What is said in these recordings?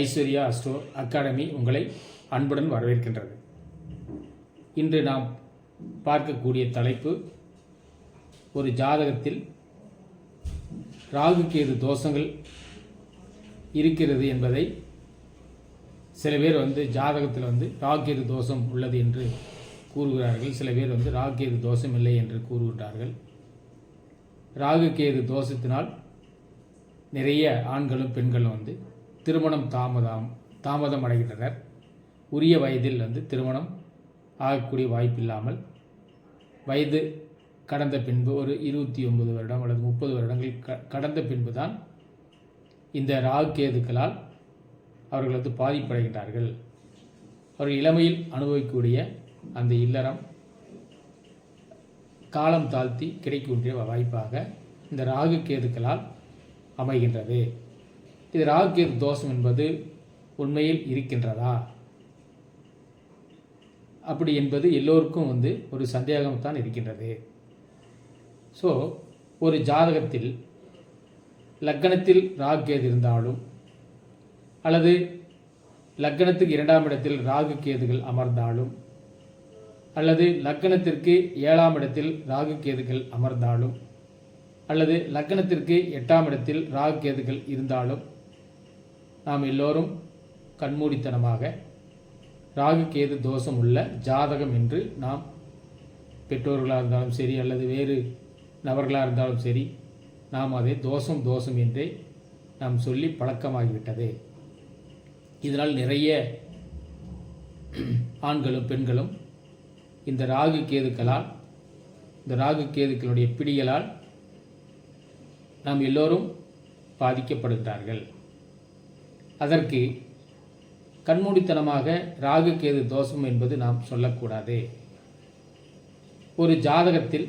Aishwarya astro academy உங்களை அன்புடன் வரவேற்கின்றது. இன்று நாம் பார்க்கக்கூடிய தலைப்பு ஒரு ஜாதகத்தில் ராகு கேது தோஷங்கள் இருக்கிறது என்பதை சில பேர் வந்து ஜாதகத்தில் வந்து ராகேது தோஷம் உள்ளது என்று கூறுகிறார்கள். சில பேர் வந்து ராகேது தோஷம் இல்லை என்று கூறுகின்றார்கள். ராகு கேது தோஷத்தினால் நிறைய ஆண்களும் பெண்களும் வந்து திருமணம் தாமதம் தாமதம் அடைகின்றனர். உரிய வயதில் வந்து திருமணம் ஆகக்கூடிய வாய்ப்பில்லாமல் வயது கடந்த பின்பு ஒரு இருபத்தி ஒன்பது வருடம் அல்லது முப்பது வருடங்கள் க கடந்த பின்பு தான் இந்த ராகு கேதுக்களால் அவர்கள் வந்து பாதிப்படைகின்றார்கள். அவர்கள் இளமையில் அனுபவிக்கக்கூடிய அந்த இல்லறம் காலம் தாழ்த்தி கிடைக்கக்கூடிய வாய்ப்பாக இந்த ராகு கேதுக்களால் அமைகின்றது. இது ராகு தோஷம் என்பது உண்மையில் இருக்கின்றதா? அப்படி என்பது எல்லோருக்கும் வந்து ஒரு சந்தேகம்தான் இருக்கின்றது. ஸோ ஒரு ஜாதகத்தில் லக்கணத்தில் ராகு கேது இருந்தாலும் அல்லது லக்கணத்துக்கு இரண்டாம் இடத்தில் ராகு கேதுகள் அமர்ந்தாலும் அல்லது லக்கணத்திற்கு ஏழாம் இடத்தில் ராகு கேதுகள் அமர்ந்தாலும் அல்லது லக்கணத்திற்கு எட்டாம் இடத்தில் ராகு கேதுகள் இருந்தாலும் நாம் எல்லோரும் கண்மூடித்தனமாக ராகு கேது தோஷம் உள்ள ஜாதகம் என்று நாம் பெற்றோர்களாக இருந்தாலும் சரி அல்லது வேறு நபர்களாக இருந்தாலும் சரி நாம் அதை தோஷம் தோஷம் என்றே நாம் சொல்லி பழக்கமாகிவிட்டது. இதனால் நிறைய ஆண்களும் பெண்களும் இந்த ராகு கேதுக்களால் இந்த ராகு கேதுக்களுடைய பிடிகளால் நாம் எல்லோரும் பாதிக்கப்படுகிறார்கள். அதற்கு கண்மூடித்தனமாக ராகு கேது தோஷம் என்பது நாம் சொல்லக்கூடாது. ஒரு ஜாதகத்தில்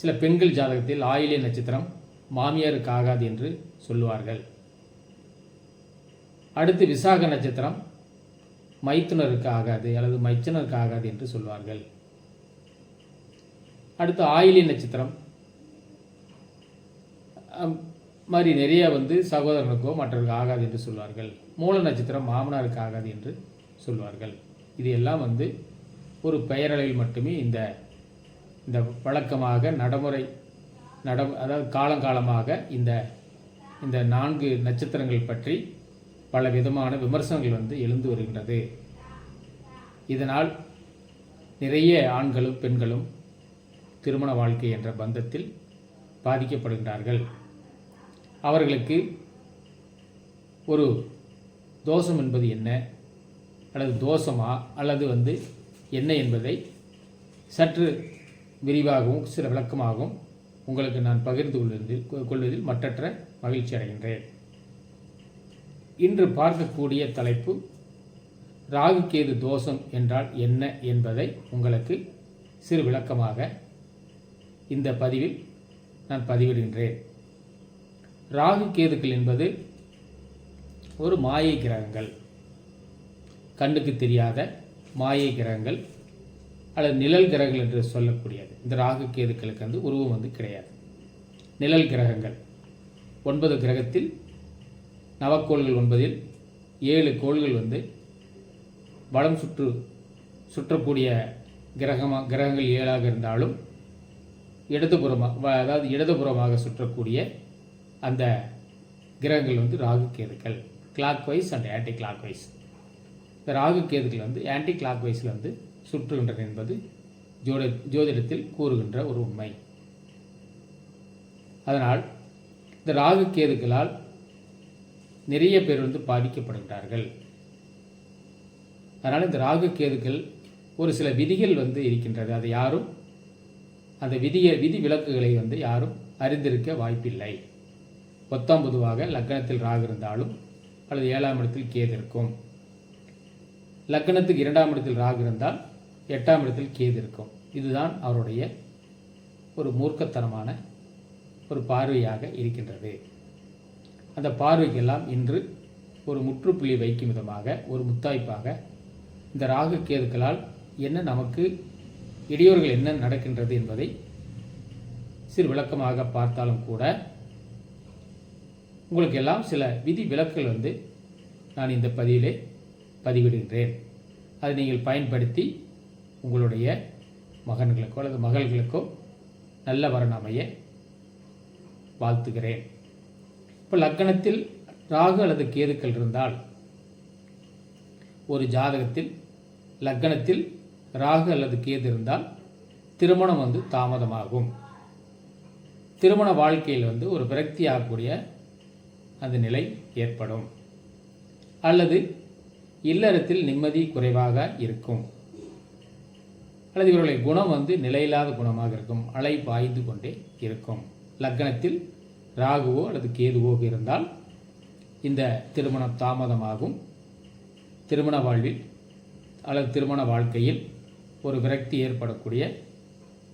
சில பெண்கள் ஜாதகத்தில் ஆயிலே நட்சத்திரம் மாமியாருக்கு ஆகாது என்று சொல்லுவார்கள். அடுத்து விசாக நட்சத்திரம் மைத்துனருக்கு ஆகாது அல்லது மைச்சனருக்கு ஆகாது என்று சொல்வார்கள். அடுத்து ஆயிலி நட்சத்திரம் மாதிரி நிறைய வந்து சகோதரர்களுக்கோ மற்றவர்களுக்கு ஆகாது என்று சொல்வார்கள். மூல நட்சத்திரம் மாமனாருக்கு ஆகாது என்று சொல்வார்கள். இது எல்லாம் வந்து ஒரு பெயரளவில் மட்டுமே இந்த இந்த வழக்கமாக நடைமுறை நட அதாவது காலங்காலமாக இந்த இந்த நான்கு நட்சத்திரங்கள் பற்றி பல விதமான விமர்சனங்கள் வந்து எழுந்து வருகின்றது. இதனால் நிறைய ஆண்களும் பெண்களும் திருமண வாழ்க்கை என்ற பந்தத்தில் பாதிக்கப்படுகின்றார்கள். அவர்களுக்கு ஒரு தோஷம் என்பது என்ன? அல்லது தோஷமா? அல்லது வந்து என்ன என்பதை சற்று விரிவாகவும் சில விளக்கமாகவும் உங்களுக்கு நான் பகிர்ந்து கொள்வதில் கொள்வதில் மற்றற்ற மகிழ்ச்சி அடைகின்றேன். இன்று பார்க்கக்கூடிய தலைப்பு ராகு கேது தோஷம் என்றால் என்ன என்பதை உங்களுக்கு சிறு விளக்கமாக இந்த பதிவில் நான் பதிவிடுகின்றேன். ராகு கேதுக்கள் என்பது ஒரு மாயை கிரகங்கள். கண்ணுக்கு தெரியாத மாயை கிரகங்கள் அல்லது நிழல் கிரகங்கள் என்று சொல்லக்கூடியது. இந்த ராகு கேதுக்களுக்கு வந்து உருவம் வந்து கிடையாது. நிழல் கிரகங்கள். ஒன்பது கிரகத்தில் நவக்கோள்கள் ஒன்பதில் ஏழு கோள்கள் வந்து வளம் சுற்று சுற்றக்கூடிய கிரகமாக கிரகங்கள் ஏழாக இருந்தாலும் இடதுபுறமாக அதாவது இடதுபுறமாக சுற்றக்கூடிய அந்த கிரகங்கள் வந்து ராகு கேதுக்கள். Clockwise and anticlockwise இந்த ராகு கேதுக்கள் வந்து ஆன்டி கிளாக் வைஸில் வந்து சுற்றுகின்றன என்பது ஜோட ஜோதிடத்தில் கூறுகின்ற ஒரு உண்மை. அதனால் இந்த ராகு கேதுக்களால் நிறைய பேர் வந்து பாதிக்கப்படுகிறார்கள். அதனால் இந்த ராகு கேதுக்கள் ஒரு சில விதிகள் வந்து இருக்கின்றது. அதை யாரும் அந்த விதிய விதி விலக்குகளை வந்து யாரும் அறிந்திருக்க வாய்ப்பில்லை. பத்தாம் பொதுவாக லக்னத்தில் ராகு இருந்தாலும் அல்லது ஏழாம் இடத்தில் கேது இருக்கும். லக்னத்துக்கு இரண்டாம் இடத்தில் ராகு இருந்தால் எட்டாம் இடத்தில் கேது இருக்கும். இதுதான் அவருடைய ஒரு மூர்க்கத்தனமான ஒரு பார்வையாக இருக்கின்றது. அந்த பார்வைக்கெல்லாம் இன்று ஒரு முற்றுப்புள்ளி வைக்கும் விதமாக ஒரு முத்தாய்ப்பாக இந்த ராகு கேதுக்களால் என்ன நமக்கு இடையூறுகள் என்ன நடக்கின்றது என்பதை சிறு விளக்கமாக பார்த்தாலும் கூட உங்களுக்கு எல்லாம் சில விதி விலக்குகள் வந்து நான் இந்த பதிவிலே பதிவிடுகின்றேன். அதை நீங்கள் பயன்படுத்தி உங்களுடைய மகன்களுக்கோ அல்லது மகள்களுக்கோ நல்ல வரன் அமைய வாழ்த்துகிறேன். இப்போ லக்கணத்தில் ராகு அல்லது கேதுக்கள் இருந்தால் ஒரு ஜாதகத்தில் லக்கணத்தில் ராகு அல்லது கேது இருந்தால் திருமணம் வந்து தாமதமாகும். திருமண வாழ்க்கையில் வந்து ஒரு விரக்தி ஆகக்கூடிய அந்த நிலை ஏற்படும். அல்லது இல்லறத்தில் நிம்மதி குறைவாக இருக்கும். அல்லது இவர்களுடைய குணம் வந்து நிலையில்லாத குணமாக இருக்கும். அலை பாய்ந்து கொண்டே இருக்கும். லக்னத்தில் ராகுவோ அல்லது கேதுவோ இருந்தால் இந்த திருமணம் தாமதமாகும். திருமண வாழ்வில் அல்லது திருமண வாழ்க்கையில் ஒரு விரக்தி ஏற்படக்கூடிய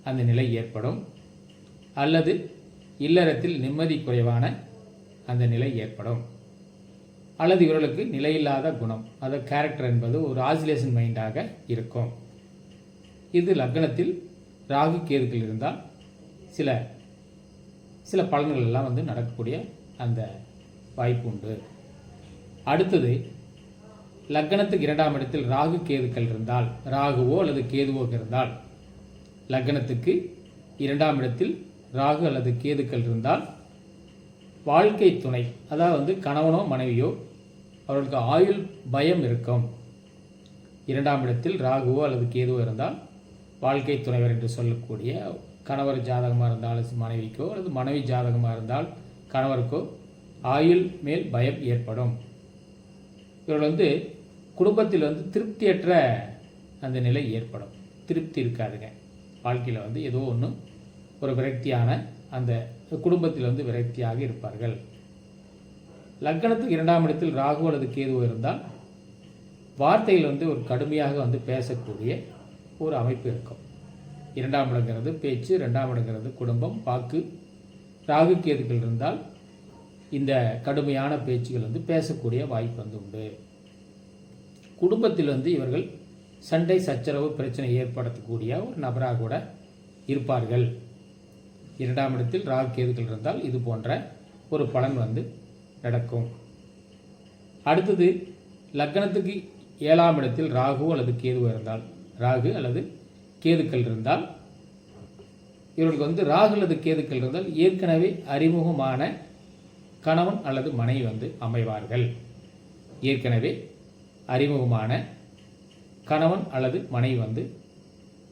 அந்த நிலை ஏற்படும். அல்லது இல்லறத்தில் நிம்மதி குறைவான அந்த நிலை ஏற்படும். அல்லது இவர்களுக்கு நிலையில்லாத குணம் அது கேரக்டர் என்பது ஒரு ஆசிலேஷன் மைண்டாக இருக்கும். இது லக்னத்தில் ராகு கேதுக்கள் இருந்தால் சில சில பலன்கள் எல்லாம் வந்து நடக்கக்கூடிய அந்த வாய்ப்பு உண்டு. அடுத்தது லக்னத்துக்கு இரண்டாம் இடத்தில் ராகு கேதுக்கள் இருந்தால் ராகுவோ அல்லது கேதுவோ இருந்தால் லக்னத்துக்கு இரண்டாம் இடத்தில் ராகு அல்லது கேதுக்கள் இருந்தால் வாழ்க்கை துணை அதாவது வந்து கணவனோ மனைவியோ அவர்களுக்கு ஆயுள் பயம் இருக்கும். இரண்டாம் இடத்தில் ராகுவோ அல்லது கேதுவோ இருந்தால் வாழ்க்கை துணைவர் என்று சொல்லக்கூடிய கணவர் ஜாதகமாக இருந்தால் மனைவிக்கோ அல்லது மனைவி ஜாதகமாக இருந்தால் கணவருக்கோ ஆயுள் மேல் பயம் ஏற்படும். இவர்கள் வந்து குடும்பத்தில் வந்து திருப்தியற்ற அந்த நிலை ஏற்படும். திருப்தி இருக்காதுங்க. வாழ்க்கையில் வந்து ஏதோ ஒன்று ஒரு விரக்தியான அந்த குடும்பத்தில் வந்து விரக்தியாக இருப்பார்கள். லக்கணத்துக்கு இரண்டாம் இடத்தில் ராகு அல்லது கேதுவோ இருந்தால் வார்த்தையில் வந்து ஒரு கடுமையாக வந்து பேசக்கூடிய ஒரு அமைப்பு இருக்கும். இரண்டாம் இடங்கிறது பேச்சு ரெண்டாம் இடங்கிறது குடும்பம் வாக்கு. ராகு கேதுகள் இருந்தால் இந்த கடுமையான பேச்சுகள் வந்து பேசக்கூடிய வாய்ப்பு வந்து உண்டு. குடும்பத்தில் வந்து இவர்கள் சண்டை சச்சரவு பிரச்சனை ஏற்படுத்தக்கூடிய ஒரு நபராக கூட இருப்பார்கள். இரண்டாம் இடத்தில் ராகு கேதுகள் இருந்தால் இது போன்ற ஒரு பலன் வந்து நடக்கும். அடுத்தது லக்கணத்துக்கு ஏழாம் இடத்தில் ராகு அல்லது கேது இருந்தால் ராகு அல்லது கேதுக்கள் இருந்தால் இவர்களுக்கு வந்து ராகு அல்லது கேதுக்கள் இருந்தால் ஏற்கனவே அறிமுகமான கணவன் அல்லது மனைவி வந்து அமைவார்கள். ஏற்கனவே அறிமுகமான கணவன் அல்லது மனைவி வந்து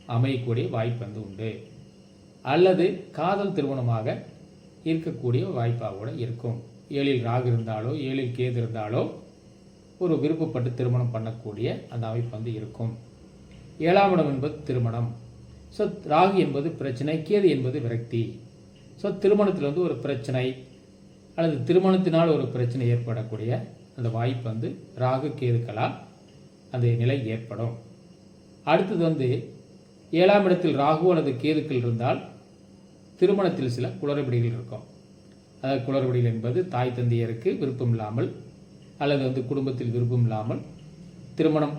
அமையக்கூடிய வாய்ப்பு வந்து உண்டு. அல்லது காதல் திருமணமாக இருக்கக்கூடிய வாய்ப்பாக கூட இருக்கும். ஏழில் ராகு இருந்தாலோ ஏழில் கேது இருந்தாலோ ஒரு விருப்பப்பட்டு திருமணம் பண்ணக்கூடிய அந்த அமைப்பு வந்து இருக்கும். ஏழாம் இடம் என்பது திருமணம். ஸோ ராகு என்பது பிரச்சனை கேது என்பது விரக்தி. ஸோ திருமணத்தில் வந்து ஒரு பிரச்சனை அல்லது திருமணத்தினால் ஒரு பிரச்சனை ஏற்படக்கூடிய அந்த வாய்ப்பு வந்து ராகு கேதுக்களால் அந்த நிலை ஏற்படும். அடுத்தது வந்து ஏழாம் இடத்தில் ராகு அல்லது கேதுக்கள் இருந்தால் திருமணத்தில் சில குளறுபடிகள் இருக்கும். அதாவது குளறுபடிகள் என்பது தாய் தந்தையருக்கு விருப்பம் இல்லாமல் அல்லது வந்து குடும்பத்தில் விருப்பம் இல்லாமல் திருமணம்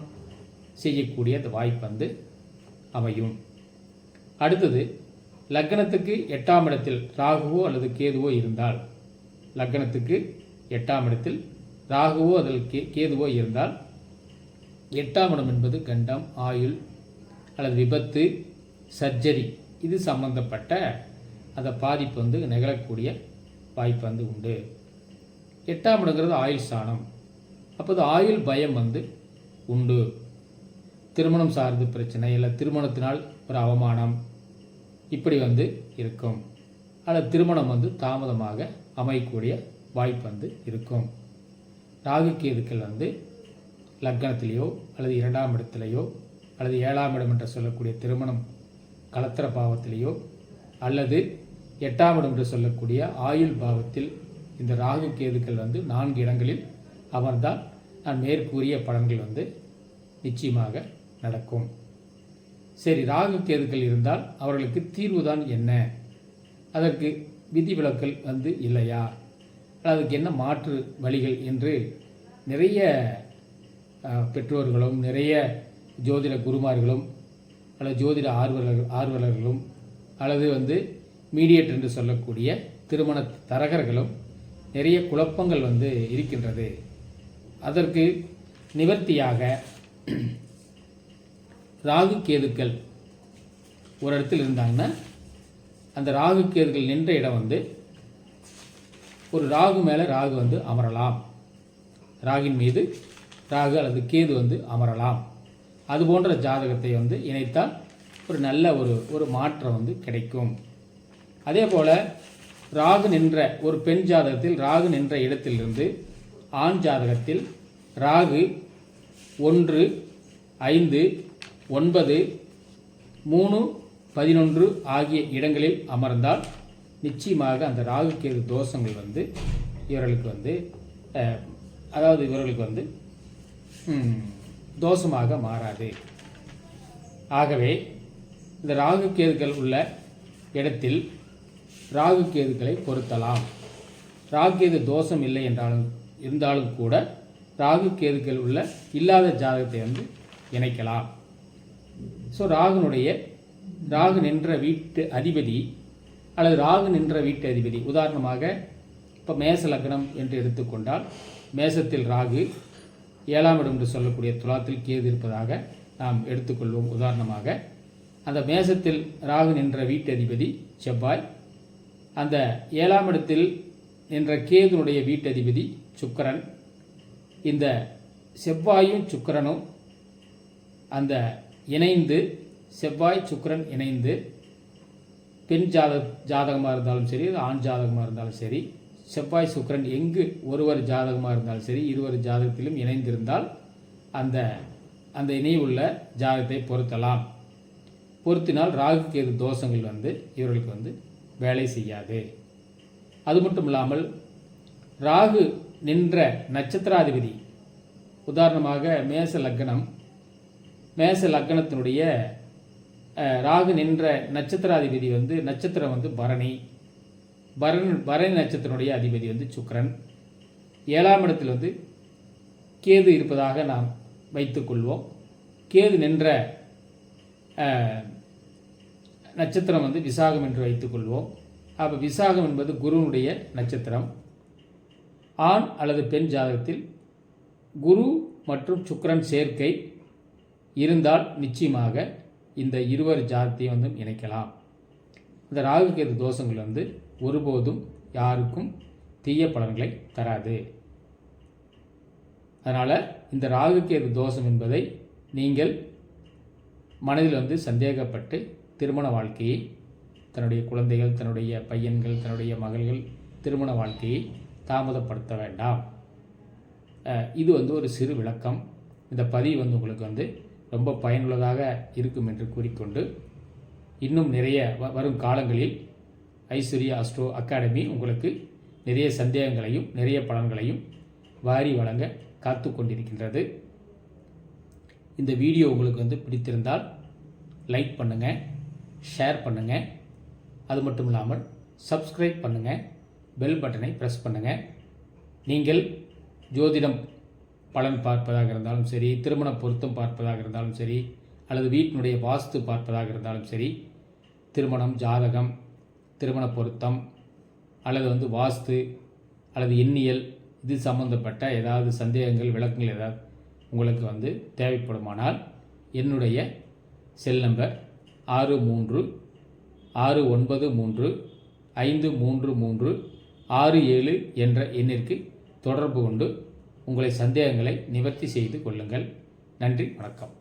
செய்யக்கூடிய அந்த வாய்ப்பு வந்து அமையும். அடுத்தது லக்னத்துக்கு எட்டாம் இடத்தில் ராகுவோ அல்லது கேதுவோ இருந்தால் லக்னத்துக்கு எட்டாம் இடத்தில் ராகுவோ அதில் கே கேதுவோ இருந்தால் எட்டாம் இடம் என்பது கண்டம் ஆயுள் அல்லது விபத்து சர்ஜரி இது சம்பந்தப்பட்ட அந்த பாதிப்பு வந்து நிகழக்கூடிய வாய்ப்பு வந்து உண்டு. எட்டாம் இடங்கிறது ஆயுள் ஸ்தானம் அப்போது ஆயுள் பயம் வந்து உண்டு. திருமணம் சார்ந்த பிரச்சனை இல்லை திருமணத்தினால் ஒரு அவமானம் இப்படி வந்து இருக்கும். அதில் திருமணம் வந்து தாமதமாக அமையக்கூடிய வாய்ப்பு வந்து இருக்கும். ராகுக்கேதுக்கள் வந்து லக்னத்திலேயோ அல்லது இரண்டாம் இடத்திலேயோ அல்லது ஏழாம் இடம் என்று சொல்லக்கூடிய திருமணம் கலத்திர பாவத்திலேயோ அல்லது எட்டாம் இடம் என்று சொல்லக்கூடிய ஆயுள் பாவத்தில் இந்த ராகு கேதுக்கள் வந்து நான்கு இடங்களில் அமர்ந்தால் நான் மேற்கூறிய பலன்கள் வந்து நிச்சயமாக நடக்கும். சரி ராகு கேதுக்கள் இருந்தால் அவர்களுக்கு தீர்வுதான் என்ன? அதற்கு விதிவிலக்கல் வந்து இல்லையா? அதுக்கு என்ன மாற்று வழிகள் என்று நிறைய பெற்றோர்களும் நிறைய ஜோதிட குருமார்களும் அல்லது ஜோதிட ஆர்வலர் ஆர்வலர்களும் அல்லது வந்து மீடியேட் என்று சொல்லக்கூடிய திருமண தரகர்களும் நிறைய குழப்பங்கள் வந்து இருக்கின்றது. அதற்கு நிவர்த்தியாக ராகு கேதுக்கள் ஒரு இடத்தில் இருந்தாங்கன்னா அந்த ராகு கேதுகள் நின்ற இடம் வந்து ஒரு ராகு மேலே ராகு வந்து அமரலாம். ராகின் மீது ராகு அல்லது கேது வந்து அமரலாம். அது போன்ற ஜாதகத்தை வந்து இணைத்தால் ஒரு நல்ல ஒரு ஒரு மாற்றம் வந்து கிடைக்கும். அதே போல் ராகு நின்ற ஒரு பெண் ஜாதகத்தில் ராகு நின்ற இடத்திலிருந்து ஆண் ஜாதகத்தில் ராகு ஒன்று ஐந்து ஒன்பது மூணு பதினொன்று ஆகிய இடங்களில் அமர்ந்தால் நிச்சயமாக அந்த ராகுக்கேது தோஷங்கள் வந்து இவர்களுக்கு வந்து அதாவது இவர்களுக்கு வந்து தோஷமாக மாறாது. ஆகவே இந்த ராகுக்கேதுகள் உள்ள இடத்தில் ராகு கேதுக்களை பொருத்தலாம். ராகு கேது தோஷம் இல்லை என்றாலும் இருந்தாலும் கூட ராகு கேதுக்கள் உள்ள இல்லாத ஜாதகத்தை வந்து இணைக்கலாம். ஸோ ராகுனுடைய ராகு நின்ற வீட்டு அதிபதி அல்லது ராகு நின்ற வீட்டு அதிபதி உதாரணமாக இப்போ மேச லக்னம் என்று எடுத்துக்கொண்டால் மேசத்தில் ராகு ஏழாம் இடம் என்று சொல்லக்கூடிய துலாத்தில் கேது இருப்பதாக நாம் எடுத்துக்கொள்வோம் உதாரணமாக அந்த மேசத்தில் ராகு நின்ற வீட்டு அதிபதி செவ்வாய் அந்த ஏழாம் இடத்தில் நின்ற கேதுனுடைய வீட்டதிபதி சுக்கிரன் இந்த செவ்வாயும் சுக்கரனும் அந்த இணைந்து செவ்வாய் சுக்கிரன் இணைந்து பெண் ஜாத ஜாதகமாக இருந்தாலும் சரி ஆண் ஜாதகமாக இருந்தாலும் சரி செவ்வாய் சுக்கரன் எங்கு ஒருவர் ஜாதகமாக இருந்தாலும் சரி இருவர் ஜாதகத்திலும் இணைந்திருந்தால் அந்த அந்த இணைவுள்ள ஜாதகத்தை பொருத்தலாம். பொருத்தினால் ராகு கேது தோஷங்கள் வந்து இவர்களுக்கு வந்து வேலை செய்யாது. அது மட்டும் இல்லாமல் ராகு நின்ற நட்சத்திராதிபதி உதாரணமாக மேச லக்னம் மேச லக்னத்தினுடைய ராகு நின்ற நட்சத்திராதிபதி வந்து நட்சத்திரம் வந்து பரணி. பரண் பரணி நட்சத்திரனுடைய அதிபதி வந்து சுக்கரன். ஏழாம் இடத்தில் வந்து கேது இருப்பதாக நாம் வைத்துக்கொள்வோம் கேது நின்ற நட்சத்திரம் வந்து விசாகம் என்று வைத்துக்கொள்வோம் அப்போ விசாகம் என்பது குருனுடைய நட்சத்திரம். ஆண் அல்லது பெண் ஜாதகத்தில் குரு மற்றும் சுக்கரன் சேர்க்கை இருந்தால் நிச்சயமாக இந்த இருவர் ஜாதத்தையும் வந்து இணைக்கலாம். இந்த ராகுகேது தோஷங்கள் வந்து ஒருபோதும் யாருக்கும் தீய பலன்களை தராது. அதனால் இந்த ராகுகேது தோஷம் என்பதை நீங்கள் மனதில் வந்து சந்தேகப்பட்டு திருமண வாழ்க்கையை தன்னுடைய குழந்தைகள் தன்னுடைய பையன்கள் தன்னுடைய மகள்கள் திருமண வாழ்க்கையை தாமதப்படுத்த வேண்டாம். இது வந்து ஒரு சிறு விளக்கம். இந்த பதிவு வந்து உங்களுக்கு வந்து ரொம்ப பயனுள்ளதாக இருக்கும் என்று கூறிக்கொண்டு இன்னும் நிறைய வ- வரும் காலங்களில் ஐஸ்வர்யா அஸ்ட்ரோ அகாடமி உங்களுக்கு நிறைய சந்தேகங்களையும் நிறைய பலன்களையும் வாரி வழங்க காத்து கொண்டிருக்கின்றது. இந்த வீடியோ உங்களுக்கு வந்து பிடித்திருந்தால் லைக் பண்ணுங்கள் ஷேர் பண்ணுங்கள் அது மட்டும் இல்லாமல் சப்ஸ்கிரைப் பண்ணுங்கள் பெல் பட்டனை ப்ரெஸ் பண்ணுங்கள் நீங்கள் ஜோதிடம் பலன் பார்ப்பதாக இருந்தாலும் சரி திருமண பொருத்தம் பார்ப்பதாக இருந்தாலும் சரி அல்லது வீட்டினுடைய வாஸ்து பார்ப்பதாக இருந்தாலும் சரி திருமணம் ஜாதகம் திருமண பொருத்தம் அல்லது வந்து வாஸ்து அல்லது எண்ணியல் இது சம்பந்தப்பட்ட ஏதாவது சந்தேகங்கள் விளக்கங்கள் ஏதாவது உங்களுக்கு வந்து தேவைப்படுமானால் என்னுடைய செல் நம்பர் ஆறு மூன்று ஆறு ஒன்பது மூன்று ஐந்து மூன்று மூன்று ஆறு ஏழு என்ற எண்ணிற்கு தொடர்பு கொண்டு உங்களை சந்தேகங்களை நிவர்த்தி செய்து கொள்ளுங்கள். நன்றி வணக்கம்.